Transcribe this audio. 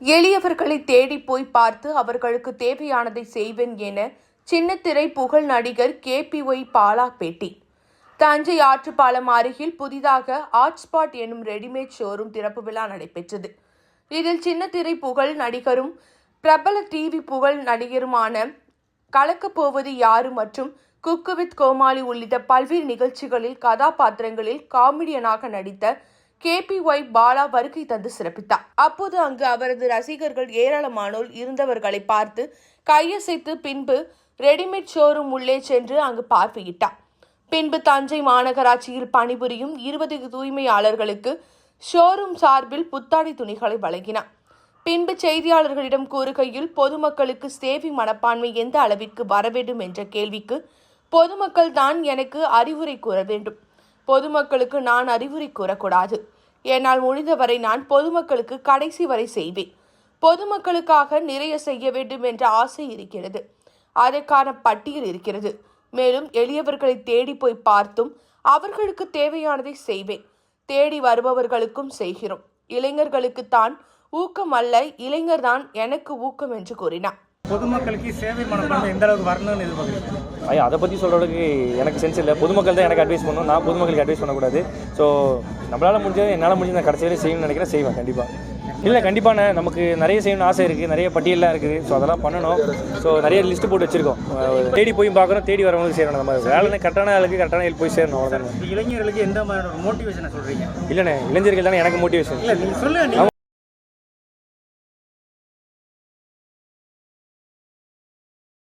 எளியவர்களை தேடி போய் பார்த்து அவர்களுக்கு தேவையானதை செய்வேன் என சின்னத்திரை புகழ் நடிகர் கே. பி. ஒய். பாலா பேட்டி தஞ்சை ஆற்றுப்பாலம் அருகில் புதிதாக ஹாட்ஸ்பாட் எனும் ரெடிமேட் ஷோரூம் திறப்பு விழா நடைபெற்றது. இதில் சின்னத்திரை புகழ் நடிகரும் பிரபல டிவி புகழ் நடிகருமான கலக்கப் போவது யாரு மற்றும் குக்கு வித் கோமாளி உள்ளிட்ட பல்வேறு நிகழ்ச்சிகளில் கதாபாத்திரங்களில் காமெடியனாக நடித்த கே பி ஒய் பாலா வருகை தந்து சிறப்பித்தார். அப்போது அங்கு அவரது ரசிகர்கள் ஏராளமானோர் இருந்தவர்களை பார்த்து கையசைத்து பின்பு ரெடிமேட் ஷோரூம் உள்ளே சென்று அங்கு பார்வையிட்டார். பின்பு தஞ்சை மாநகராட்சியில் பணிபுரியும் இருபது தூய்மையாளர்களுக்கு ஷோரூம் சார்பில் புத்தாடை துணிகளை வழங்கினார். பின்பு செய்தியாளர்களிடம் கூறுகையில் பொதுமக்களுக்கு சேவை மனப்பான்மை எந்த அளவிற்கு வர வேண்டும் என்ற கேள்விக்கு பொதுமக்கள் தான் எனக்கு அறிவுரை கூற வேண்டும். பொதுமக்களுக்கு நான் அறிவுரை கூறக்கூடாது. என்னால் முடிந்தவரை நான் பொதுமக்களுக்கு கடைசி வரை செய்வேன். பொதுமக்களுக்காக நிறைய செய்ய வேண்டும் என்ற ஆசை இருக்கிறது. அதற்கான பட்டியல் இருக்கிறது. மேலும் எளியவர்களை தேடி போய் பார்த்தும் அவர்களுக்கு தேவையானதை செய்வேன். தேடி வருபவர்களுக்கும் செய்கிறோம். இளைஞர்களுக்கு தான் ஊக்கம் அல்ல இளைஞர்தான் எனக்கு ஊக்கம் என்று கூறினார். பொதுமக்களுக்கு சேவை மனப்பான்மை எந்த அளவுக்கு வரணும்னு எதிர்பார்க்குறீங்க? ஐயா அதை பற்றி சொல்கிறதுக்கு எனக்கு சென்ஸ் இல்லை. பொதுமக்கள் தான் எனக்கு அட்வைஸ் பண்ணணும். நான் பொதுமக்களுக்கு அட்வைஸ் பண்ணக்கூடாது. ஸோ நம்மளால் முடிஞ்சது என்னால் முடிஞ்சது நான் கடைசி வரை செய்யணும்னு நினைக்கிறேன் செய்வேன் கண்டிப்பாக இல்லை கண்டிப்பாண்ணே நமக்கு நிறைய செய்யணும்னு ஆசை இருக்குது நிறைய பட்டியலாம் இருக்குது ஸோ அதெல்லாம் பண்ணணும். ஸோ நிறைய லிஸ்ட்டு போட்டு வச்சுருக்கோம். தேடி போய் பார்க்குறோம் தேடி வரவங்களுக்கு செய்யணும் நம்ம வேலை கரெக்டான ஆளுக்கு கரெக்டான ஆளுக்கு போய் சேரணும். அவ்வளோதானே இளைஞர்களுக்கு எந்த மாதிரியான மோட்டிவேஷனை சொல்கிறீங்க இல்லைண்ணே இளைஞர்கள் தானே எனக்கு மோட்டிவேஷன் இல்லை நீங்கள் சொல்லுங்க நீங்க